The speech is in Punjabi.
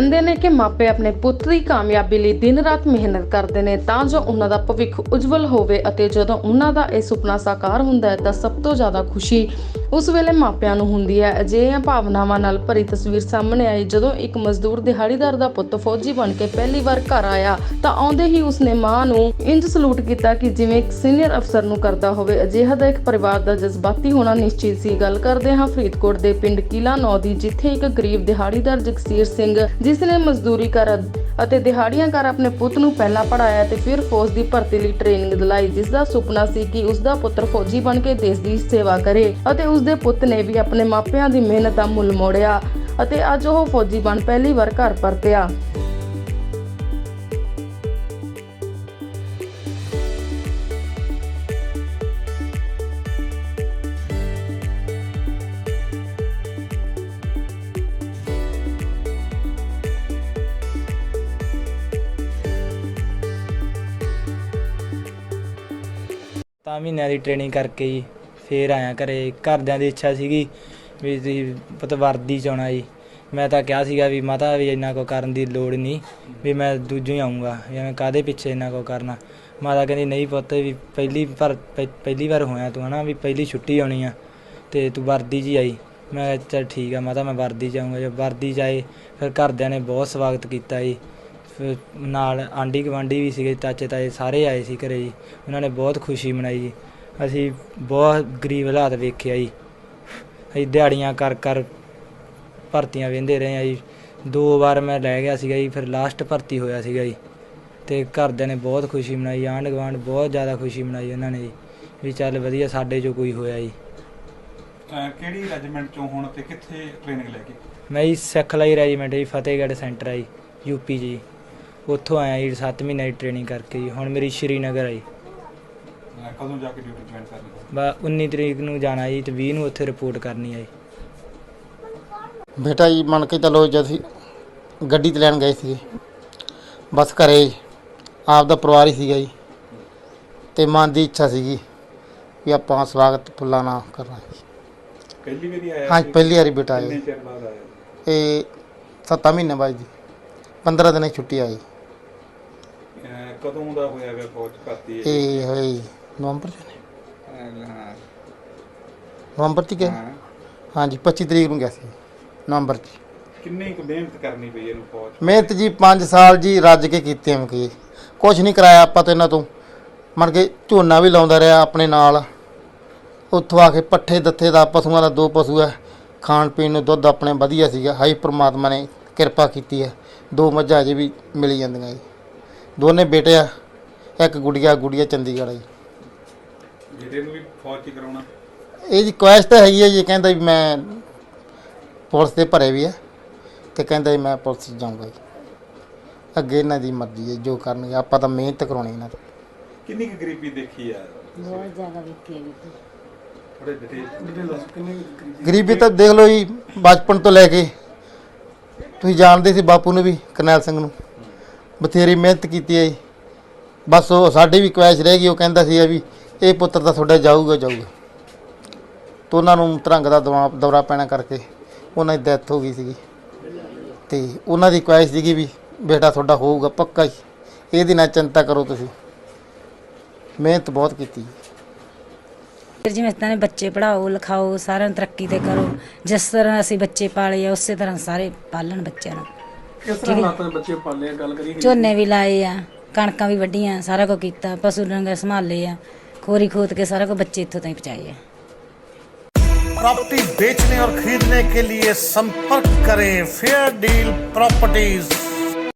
ਕਹਿੰਦੇ ਨੇ ਕਿ ਮਾਪੇ ਆਪਣੇ ਪੁੱਤ ਦੀ ਕਾਮਯਾਬੀ ਲਈ ਦਿਨ ਰਾਤ ਮਿਹਨਤ ਕਰਦੇ ਨੇ, ਤਾਂ ਜੋ ਉਹਨਾਂ ਦਾ ਭਵਿੱਖ ਉਜਵਲ ਹੋਵੇ ਅਤੇ ਜਦੋਂ ਉਹਨਾਂ ਦਾ ਇਹ ਸੁਪਨਾ ਸਾਕਾਰ ਹੁੰਦਾ ਹੈ ਤਾਂ ਸਭ ਤੋਂ ਜ਼ਿਆਦਾ ਖੁਸ਼ੀ ਉਸ ਵੇਲੇ ਮਾਪਿਆਂ ਨੂੰ ਹੁੰਦੀ ਹੈ। ਅਜਿਹੀਆਂ ਭਾਵਨਾਵਾਂ ਨਾਲ ਭਰੀ ਤਸਵੀਰ ਸਾਹਮਣੇ ਆਈ। ਜਦੋਂ ਇੱਕ ਮਜ਼ਦੂਰ ਦਿਹਾੜੀਦਾਰ ਦਾ ਪੁੱਤ ਫੌਜੀ ਬਣ ਕੇ ਪਹਿਲੀ ਵਾਰ ਘਰ ਆਇਆ, ਤਾਂ ਆਉਂਦੇ ਹੀ ਉਸਨੇ ਮਾਂ ਨੂੰ ਇੰਜ ਸਲੂਟ ਕੀਤਾ ਕਿ ਜਿਵੇਂ ਇੱਕ ਸੀਨੀਅਰ ਅਫਸਰ ਨੂੰ ਕਰਦਾ ਹੋਵੇ। ਅਜਿਹਾ ਦਾ ਇੱਕ ਪਰਿਵਾਰ ਦਾ ਜਜ਼ਬਾਤੀ ਹੋਣਾ ਨਿਸ਼ਚਿਤ ਸੀ। ਗੱਲ ਕਰਦੇ ਹਾਂ ਫਰੀਦਕੋਟ ਦੇ ਪਿੰਡ ਕਿਲਾ ਨੌ ਦੀ, ਜਿੱਥੇ ਇੱਕ ਗਰੀਬ ਦਿਹਾੜੀਦਾਰ ਜਗਸੀਰ ਸਿੰਘ ਜਿਸ ਨੇ ਮਜ਼ਦੂਰੀ ਕਰ ਅਤੇ ਦਿਹਾੜੀਆਂ ਕਰ ਆਪਣੇ ਪੁੱਤ ਨੂੰ ਪਹਿਲਾਂ ਪੜਾਇਆ ਤੇ ਫਿਰ ਫੌਜ ਦੀ ਭਰਤੀ ਲਈ ਟ੍ਰੇਨਿੰਗ ਦਿਲਾਈ ਜਿਸ ਦਾ ਸੁਪਨਾ ਸੀ ਕਿ ਉਸ ਦਾ ਪੁੱਤਰ ਫੌਜੀ ਬਣ ਕੇ ਦੇਸ਼ ਦੀ ਸੇਵਾ ਕਰੇ ਅਤੇ ਉਸ ਦੇ ਪੁੱਤ ਨੇ ਵੀ ਆਪਣੇ ਮਾਪਿਆਂ ਦੀ ਮਿਹਨਤ ਦਾ ਮੁੱਲ ਮੋੜਿਆ ਅਤੇ ਅੱਜ ਉਹ ਫੌਜੀ ਬਣ ਪਹਿਲੀ ਵਾਰ ਘਰ ਪਰਤਿਆ। ਤਾਂ ਮਹੀਨਿਆਂ ਦੀ ਟ੍ਰੇਨਿੰਗ ਕਰਕੇ ਜੀ ਫੇਰ ਆਇਆ ਘਰੇ। ਘਰਦਿਆਂ ਦੀ ਇੱਛਾ ਸੀਗੀ ਵੀ ਤੁਸੀਂ ਪੁੱਤ ਵਰਦੀ ਚ ਆਉਣਾ ਜੀ। ਮੈਂ ਤਾਂ ਕਿਹਾ ਸੀਗਾ ਵੀ ਮਾਤਾ ਵੀ ਇੰਨਾ ਕੋ ਕਰਨ ਦੀ ਲੋੜ ਨਹੀਂ ਵੀ ਮੈਂ ਦੂਜੇ ਹੀ ਆਉਂਗਾ ਐਵੇਂ ਕਾਦੇ ਪਿੱਛੇ ਇੰਨਾ ਕੋ ਕਰਨਾ। ਮਾਤਾ ਕਹਿੰਦੀ, ਨਹੀਂ ਪੁੱਤ, ਵੀ ਪਹਿਲੀ ਪਰ ਪਹਿ- ਪਹਿਲੀ ਵਾਰ ਹੋਇਆ ਤੂੰ ਹਨਾ, ਵੀ ਪਹਿਲੀ ਛੁੱਟੀ ਆਉਣੀ ਆ ਤੇ ਤੂੰ ਵਰਦੀ 'ਚ ਹੀ ਆਈ। ਮੈਂ ਕਿਹਾ, ਚੱਲ ਠੀਕ ਆ ਮਾਤਾ, ਮੈਂ ਵਰਦੀ 'ਚ ਆਉਂਗਾ ਜੇ ਵਰਦੀ 'ਚ ਆਏ ਫਿਰ ਘਰਦਿਆਂ ਨੇ ਬਹੁਤ ਸਵਾਗਤ ਕੀਤਾ ਜੀ। ਨਾਲ ਆਂਢੀ ਗੁਆਂਢੀ ਵੀ ਸੀਗੇ ਚਾਚੇ ਤਾਏ ਸਾਰੇ ਆਏ ਸੀ ਘਰੇ ਜੀ। ਉਹਨਾਂ ਨੇ ਬਹੁਤ ਖੁਸ਼ੀ ਮਨਾਈ ਜੀ। ਅਸੀਂ ਬਹੁਤ ਗਰੀਬ ਹਾਲਾਤ ਵੇਖਿਆ ਜੀ। ਅਸੀਂ ਦਿਹਾੜੀਆਂ ਕਰ ਕਰ ਭਰਤੀਆਂ ਵੇਂਦੇ ਰਹੇ ਆ ਜੀ। ਦੋ ਵਾਰ ਮੈਂ ਲੈ ਗਿਆ ਸੀਗਾ ਜੀ ਫਿਰ ਲਾਸਟ ਭਰਤੀ ਹੋਇਆ ਸੀਗਾ ਜੀ। ਤੇ ਘਰਦਿਆਂ ਨੇ ਬਹੁਤ ਖੁਸ਼ੀ ਮਨਾਈ ਆਂਢ ਗੁਆਂਢ ਬਹੁਤ ਜ਼ਿਆਦਾ ਖੁਸ਼ੀ ਮਨਾਈ ਉਹਨਾਂ ਨੇ ਜੀ ਵੀ ਚੱਲ ਵਧੀਆ ਸਾਡੇ ਚੋਂ ਕੋਈ ਹੋਇਆ ਜੀ। ਕਿਹੜੀ ਰੈਜੀਮੈਂਟ ਚੋਂ ਹੁਣ ਤੇ ਕਿੱਥੇ ਟ੍ਰੇਨਿੰਗ ਲੈ ਕੇ? ਮੈਂ ਜੀ ਸਿੱਖਲਾਈ ਰੈਜੀਮੈਂਟ ਜੀ ਫਤਿਹਗੜ੍ਹ ਸੈਂਟਰ ਆ ਜੀ ਯੂਪੀ ਜੀ। ਉੱਥੋਂ ਆਇਆ ਜੀ 7 ਮਹੀਨੇ ਦੀ ਟ੍ਰੇਨਿੰਗ ਕਰਕੇ ਜੀ। ਹੁਣ ਮੇਰੀ ਸ਼੍ਰੀਨਗਰ ਆ ਜੀ। ਅਹ ਕਦੋਂ ਜਾ ਕੇ ਡਿਊਟੀ ਜੁਆਇਨ ਕਰਨੀ ਹੈ? ਬਾ 19 ਤਰੀਕ ਨੂੰ ਜਾਣਾ ਜੀ ਤੇ 20 ਨੂੰ ਉੱਥੇ ਰਿਪੋਰਟ ਕਰਨੀ ਆ ਜੀ। ਬੇਟਾ ਜੀ ਮੰਨ ਕੇ ਚੱਲੋ ਜਦ ਅਸੀਂ ਗੱਡੀ ਤੇ ਲੈਣ ਗਏ ਸੀਗੇ। ਬਸ ਘਰੇ ਆਪ ਦਾ ਪਰਿਵਾਰ ਹੀ ਸੀਗਾ ਜੀ। ਤੇ ਮਨ ਦੀ ਇੱਛਾ ਸੀਗੀ ਵੀ ਆਪਾਂ ਸਵਾਗਤ ਫੁੱਲਾਂ ਨਾਲ ਕਰਨਾ ਜੀ। ਪਹਿਲੀ ਵਾਰੀ ਆਇਆ ਹਾਂ ਸੀ? ਪਹਿਲੀ ਵਾਰੀ ਬੇਟਾ ਕਿੰਨੇ ਆਇਆ ਚਿਰ ਬਾਅਦ ਆਇਆ? ਇਹ 7 ਮਹੀਨੇ ਬਾਅਦ ਜੀ। 15 ਦਿਨਾਂ ਦੀ ਛੁੱਟੀ ਆਈ ਕਦੋਂ ਦਾ ਹੋਇਆ ਵੇ ਫੌਜ ਭਰਤੀ ਹੈ ਇਹ ਹੋਏ ਜੀ ਨਵੰਬਰ ਚ ਨੇ? ਹਾਂ। ਨਵੰਬਰ ਚ ਗਿਆ? ਹਾਂ। ਹਾਂਜੀ 25 ਤਰੀਕ ਨੂੰ ਗਿਆ ਸੀ। ਨਵੰਬਰ ਚ। ਕਿੰਨੀ ਕੁ ਮਿਹਨਤ ਕਰਨੀ ਪਈ ਇਹਨੂੰ ਫੌਜ? ਮਿਹਨਤ ਜੀ 5 ਸਾਲ ਜੀ ਰੱਜ ਕੇ ਕੀਤੀ ਐਮ ਕੀ। ਕੁਝ ਨਹੀਂ ਕਰਾਇਆ ਆਪਾਂ ਤੋਂ ਇਹਨਾਂ ਤੋਂ। ਮਨ ਕੇ ਝੋਨਾ ਵੀ ਲਾਉਂਦਾ ਰਿਹਾ ਆਪਣੇ ਨਾਲ। ਉੱਥੋਂ ਆ ਕੇ ਪੱਠੇ ਦੱਥੇ ਦਾ ਪਸ਼ੂਆਂ ਦਾ ਦੋ ਪਸ਼ੂ ਹੈ ਖਾਣ ਪੀਣ ਨੂੰ ਦੁੱਧ ਆਪਣੇ ਵਧੀਆ ਸੀਗਾ। ਹਾਈ ਪ੍ਰਮਾਤਮਾ ਨੇ ਕਿਰਪਾ ਕੀਤੀ ਹੈ। ਦੋ ਮੱਝਾਂ ਅਜੇ ਵੀ ਮਿਲ ਜਾਂਦੀਆਂ ਜੀ। ਦੋਨੇ ਬੇਟੇ ਆ ਇੱਕ ਗੁੜੀਆ ਗੁੜੀਆ ਚੰਡੀਗੜ੍ਹ ਆ ਜੀ। ਜਿਹੜੇ ਨੂੰ ਵੀ ਫੌਜ 'ਚ ਕਰਾਉਣਾ? ਇਹ ਜੀ ਕੁਐਸਟ ਤਾਂ ਹੈਗੀ ਹੈ ਜੀ ਕਹਿੰਦਾ ਵੀ ਮੈਂ ਪੁਲਿਸ ਦੇ ਭਰੇ ਵੀ ਹੈ ਤੇ ਕਹਿੰਦਾ ਜੀ ਮੈਂ ਪੁਲਿਸ 'ਚ ਜਾਊਂਗਾ ਜੀ। ਅੱਗੇ ਇਹਨਾਂ ਦੀ ਮਰਜ਼ੀ ਹੈ ਜੋ ਕਰਨਗੇ ਆਪਾਂ ਤਾਂ ਮਿਹਨਤ ਕਰਾਉਣੀ ਇਹਨਾਂ ਤੋਂ ਕਿੰਨੀ ਕੁ ਗਰੀਬੀ ਦੇਖੀ ਆ? ਬਹੁਤ ਜ਼ਿਆਦਾ ਵੇਖੀ ਹੈ ਜੀ। ਥੋੜੇ ਡਿਟੇਲ ਦੱਸ। ਕਿੰਨੀ ਕੁ ਗਰੀਬੀ ਗਰੀਬੀ ਤਾਂ ਦੇਖ ਲਓ ਜੀ ਬਚਪਨ ਤੋਂ ਲੈ ਕੇ। ਤੁਸੀਂ ਜਾਣਦੇ ਸੀ ਬਾਪੂ ਨੂੰ ਵੀ ਕਰਨੈਲ ਸਿੰਘ ਨੂੰ। ਬਥੇਰੀ ਮਿਹਨਤ ਕੀਤੀ ਹੈ ਜੀ। ਬਸ ਉਹ ਸਾਡੀ ਵੀ ਕੁਐਸ਼ ਰਹਿ ਗਈ, ਉਹ ਕਹਿੰਦਾ ਸੀ ਵੀ ਇਹ ਪੁੱਤਰ ਤਾਂ ਤੁਹਾਡਾ ਜਾਊਗਾ ਜਾਊਗਾ। ਤੋਂ ਉਹਨਾਂ ਨੂੰ ਤਰੰਗ ਦਾ ਦਵਾ ਦੌਰਾ ਪੈਣਾ ਕਰਕੇ ਉਹਨਾਂ ਦੀ ਡੈਥ ਹੋ ਗਈ ਸੀਗੀ। ਤੇ ਉਹਨਾਂ ਦੀ ਕੁਐਸ਼ ਸੀਗੀ ਵੀ ਬੇਟਾ ਤੁਹਾਡਾ ਹੋਊਗਾ ਪੱਕਾ ਹੀ ਇਹਦੀ ਨਾ ਚਿੰਤਾ ਕਰੋ ਤੁਸੀਂ। ਮਿਹਨਤ ਬਹੁਤ ਕੀਤੀ ਫਿਰ ਜਿਵੇਂ ਤਾਂ ਬੱਚੇ ਪੜਾਓ ਲਿਖਾਓ, ਸਾਰਿਆਂ ਨੂੰ ਤਰੱਕੀ ਤੇ ਕਰੋ। ਜਿਸ ਤਰ੍ਹਾਂ ਅਸੀਂ ਬੱਚੇ ਪਾਲੇ ਆ, ਉਸੇ ਤਰ੍ਹਾਂ ਸਾਰੇ ਪਾਲਣ ਬੱਚਿਆਂ ਨੂੰ ਕਿਸ ਤਰ੍ਹਾਂ ਹਾਲਾਤਾਂ ਦੇ ਬੱਚੇ ਪਾਲੇ ਆ ਗੱਲ ਕਰੀਏ ਝੋਨੇ ਵੀ ਲਾਏ ਆ ਕਣਕਾਂ ਵੀ ਵੱਢੀਆਂ ਸਾਰਾ ਕੁਝ ਕੀਤਾ ਪਸ਼ੂ ਡੰਗਰ ਸੰਭਾਲੇ ਆ ਖੋਰੀ ਖੋਤ ਕੇ ਸਾਰਾ ਕੁਝ ਬੱਚੇ ਇੱਥੋਂ ਤਾਈਂ ਪਹੁੰਚਾਏ ਆ प्रॉपर्टी बेचने और खरीदने के लिए संपर्क करें फेयर डील प्रॉपर्टीज